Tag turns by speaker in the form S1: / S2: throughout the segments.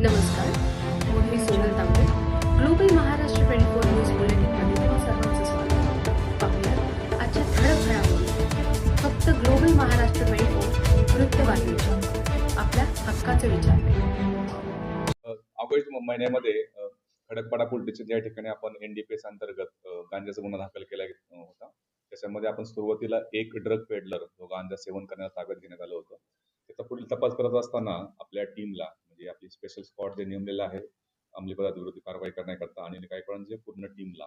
S1: नमस्कार मी Sonal Tambe Global Maharashtra twenty four news बुलेटिनमध्ये तुम्हा सर्वांचं स्वागत पाहूया आजच्या ठळक घडामोडी. फक्त ग्लोबल महाराष्ट्र ट्वेंटी फोर वृत्तवाहिनीच्या आपल्या हक्काचा विचार
S2: ऑगस्ट महिन्यामध्ये खडकपाडा पोलीस स्टेशन या ठिकाणी आपण एनडीपीएस अंतर्गत गांजाचा गुन्हा दाखल केला होता त्याच्यामध्ये आपण सुरुवातीला एक ड्रग पेडलर जो गांजा सेवन करण्यास ताब्यात घेण्यात आलं होतं त्याचा पुढील तपास करत असताना आपल्या टीमला स्पेशल स्क्वॉड जे नेमलेलं आहे अंमली पदार्थ विरोधी कारवाई करण्याकरता आणि काही पूर्ण टीमला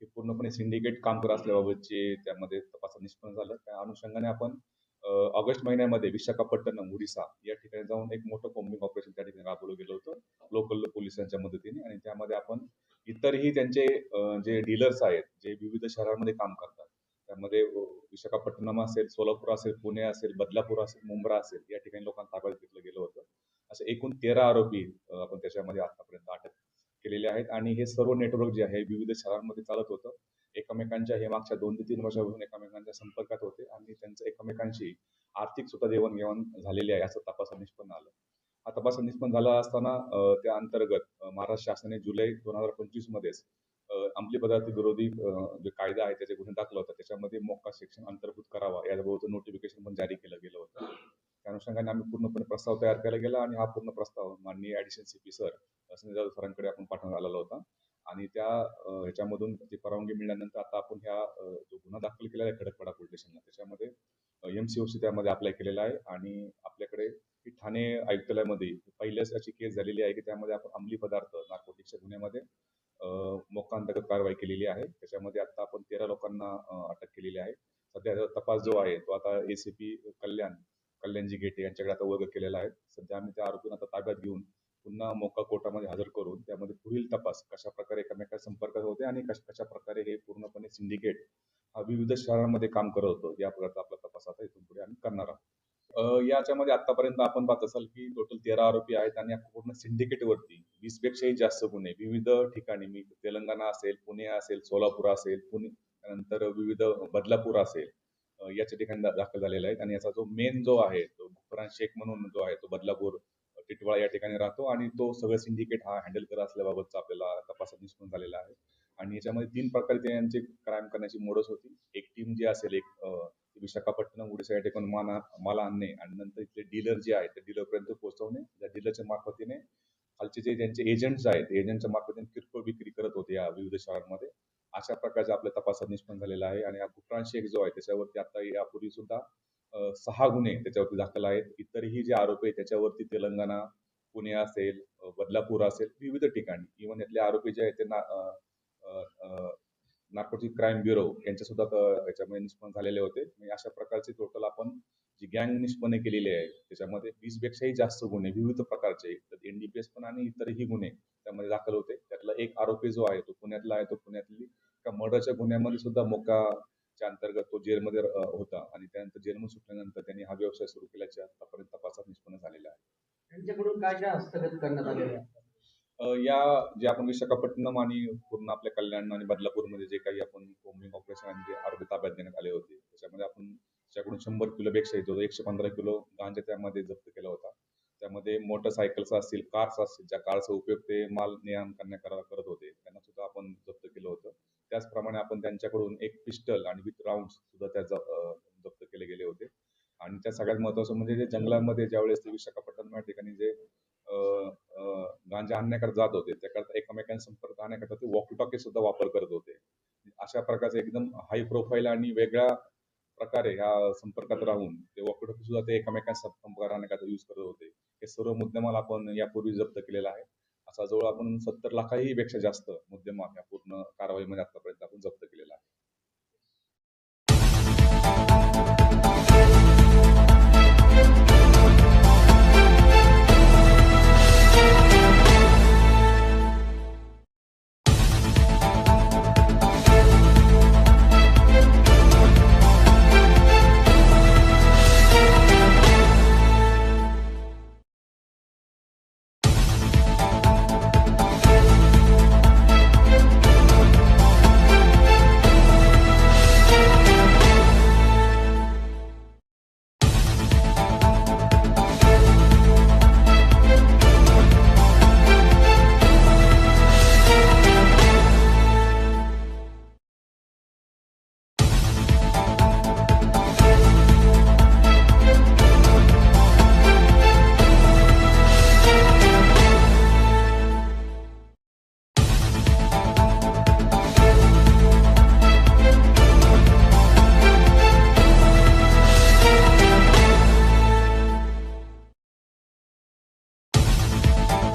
S2: हे पूर्णपणे सिंडिकेट काम करत असल्याबाबतचे त्यामध्ये तपासात निष्पन्न झालं. त्या अनुषंगाने आपण ऑगस्ट महिन्यामध्ये विशाखापट्टणम ओडिसा या ठिकाणी जाऊन एक मोठं कॉम्बिंग ऑपरेशन त्या ठिकाणी राबवलं गेलं होतं. लोकल पोलिसांच्या मदतीने आणि त्यामध्ये आपण इतरही त्यांचे जे डीलर्स आहेत जे विविध शहरांमध्ये काम करतात. त्यामध्ये विशाखापट्टणम असेल सोलापूर असेल पुणे असेल बदलापूर असेल मुंब्रा असेल या ठिकाणी लोकांना ताब्यात घेतलं असे एकूण तेरा आरोपी आपण त्याच्यामध्ये आतापर्यंत अटक केलेले आहेत. आणि हे सर्व नेटवर्क जे आहे विविध शहरांमध्ये चालत होतं. एकमेकांच्या हे मागच्या दोन ते तीन वर्षापासून एकमेकांच्या संपर्कात होते आणि त्यांचं एकमेकांशी आर्थिक सुद्धा देवाणघेवाण झालेली आहे असं तपासात निष्पन्न आलं. हा तपास निष्पन्न झाला असताना त्या अंतर्गत महाराष्ट्र शासनाने जुलै दोन हजार पंचवीस मध्येच अंमली पदार्थ विरोधी जे कायदा आहे त्याचे गुन्हे दाखल होता त्याच्यामध्ये मोक्का सेक्शन अंतर्भूत करावा याबाबत नोटिफिकेशन पण जारी केलं गेलं होतं. त्या अनुषंगाने आम्ही पूर्णपणे प्रस्ताव तयार केला गेला आणि हा पूर्ण प्रस्ताव माननीय addition C P sir Sanjay Jadhav सरांकडे आपण पाठवण्यात आलेला होता. आणि त्या ह्याच्यामधून ती परवानगी मिळाल्यानंतर आता आपण ह्या जो गुन्हा दाखल केलेला आहे खडकपाडा पोलीस स्टेशनला त्याच्यामध्ये एम सी ओ सी त्यामध्ये अप्लाय केलेला आहे. आणि आपल्याकडे ही ठाणे आयुक्तालयामध्ये पहिल्याच अशी केस झालेली आहे की त्यामध्ये आपण अंमली पदार्थ नार्कोटिक्सच्या गुन्ह्यामध्ये मोकांतर्गत कारवाई केलेली आहे. त्याच्यामध्ये आता आपण तेरा लोकांना अटक केलेली आहे. सध्या तपास जो आहे तो आता A C P Kalyan Kalyanji गेटे यांच्याकडे आता वर्ग केलेला आहे. सध्या आम्ही त्या आरोपींना आता ताब्यात घेऊन पुन्हा मोका कोर्टामध्ये हजर करून त्यामध्ये पुढील तपास कशा प्रकारे एकमेका संपर्कात होते आणि कशा कशा प्रकारे हे पूर्णपणे सिंडिकेट हा विविध शहरांमध्ये काम करत होतं या प्रकारचा आपला तपास आता इथून पुढे आम्ही करणार आहोत. याच्यामध्ये आतापर्यंत आपण पाहत असाल की टोटल तेरा आरोपी आहेत आणि पूर्ण सिंडिकेटवरती वरती वीस पेक्षाही जास्त गुन्हे विविध ठिकाणी मी तेलंगणा असेल पुणे असेल सोलापूर असेल पुणे त्यानंतर विविध बदलापूर असेल याच्या ठिकाणी दाखल झालेला आहे आणि याचा जो मेन जो आहे तो गुफरान शेख म्हणून जो आहे तो बदलापूर टिटवाळा या ठिकाणी राहतो. आणि तो सगळं सिंडिकेट हा हँडल करत असल्याबाबतचा आपल्याला तपासात निष्पन्न झालेला आहे. आणि याच्यामध्ये तीन प्रकारे त्यांची क्राईम करण्याची मोडस होती. एक टीम जी असेल एक विशाखापट्टणम उडीसा या ठिकाणी माना माल आणणे आणि नंतर इथले डीलर जे आहेत त्या डीलरपर्यंत पोहोचवणे. त्या डीलरच्या मार्फतीने खालचे जे त्यांचे एजंट्स आहेत एजंटच्या मार्फतीने किरकोळ विक्री करत होते या विविध शहरांमध्ये. अशा प्रकारचा आपल्या तपासात निष्पन्न झालेला आहे. आणि हा गुफरान शेख जो आहे त्याच्यावरती आता यापूर्वी सुद्धा सहा गुन्हे त्याच्यावरती दाखल आहेत. इतरही जे आरोपी आहेत त्याच्यावरती तेलंगणा पुणे असेल बदलापूर असेल विविध ठिकाणी. इव्हन यातले आरोपी जे आहेत ते नागपूरची नार्कोटिक क्राईम ब्युरो यांच्या सुद्धा याच्यामध्ये निष्पन्न झालेले होते. अशा प्रकारचे टोटल आपण जी गँग निष्पन्न केलेली आहे त्याच्यामध्ये वीस पेक्षाही जास्त गुन्हे विविध प्रकारचे. एनडीपीएस पण आणि इतरही गुन्हे त्यामध्ये दाखल होते. त्यातला एक आरोपी जो आहे तो पुण्यातला आहे तो पुण्यातली मर्डरच्या गुन्ह्यामध्ये सुद्धा मोकाच्या अंतर्गत तो जेलमध्ये होता. आणि त्यानंतर जेलमधून सुटल्यानंतर त्यांनी हा व्यवसाय सुरू केल्याचे आतापर्यंत तपासात निष्पन्न झालेला आहे.
S3: त्यांच्याकडून काय काय हस्तगत करण्यात आलेलं आहे?
S2: अ, या जे आपण विशाखापट्टणम आणि पूर्ण आपल्या कल्याण आणि बदलापूरमध्ये जे काही आपण कोम्बिंग ऑपरेशन आणि जे आरोपी ताब्यात घेण्यात आले होते त्याच्यामध्ये आपण त्याच्याकडून शंभर किलो पेक्षा येतो एकशे पंधरा किलो गांजा त्यामध्ये जप्त केला होता. त्यामध्ये मोटरसायकल्स असतील कार्स असतील ज्या कारचा उपयोग ते माल ने आण करण्याकरता करत होते. त्यांना सुद्धा आपण त्याचप्रमाणे आपण त्यांच्याकडून एक पिस्टल आणि विथ राऊंड सुद्धा त्या जप्त केले गेले होते. आणि त्या सगळ्यात महत्वाचं म्हणजे जे जंगलामध्ये ज्यावेळेस ते विशाखापट्टणम या ठिकाणी जे गांजा आणण्याकडे जात होते त्याकरता एकमेकांना संपर्क आणण्याकरता ते वॉकी टॉकी सुद्धा वापर करत होते. अशा प्रकारचे एकदम हाय प्रोफाईल आणि वेगळ्या प्रकारे ह्या संपर्कात राहून ते वॉकी टॉकी सुद्धा ते एकमेकांना संपर्क आणण्याकरता यूज करत होते. हे सर्व मुद्देमाल आपण यापूर्वी जप्त केलेला आहे. असा जवळ आपण सत्तर लाखाही पेक्षा जास्त मुद्देमाल या पूर्ण कारवाईमध्ये आता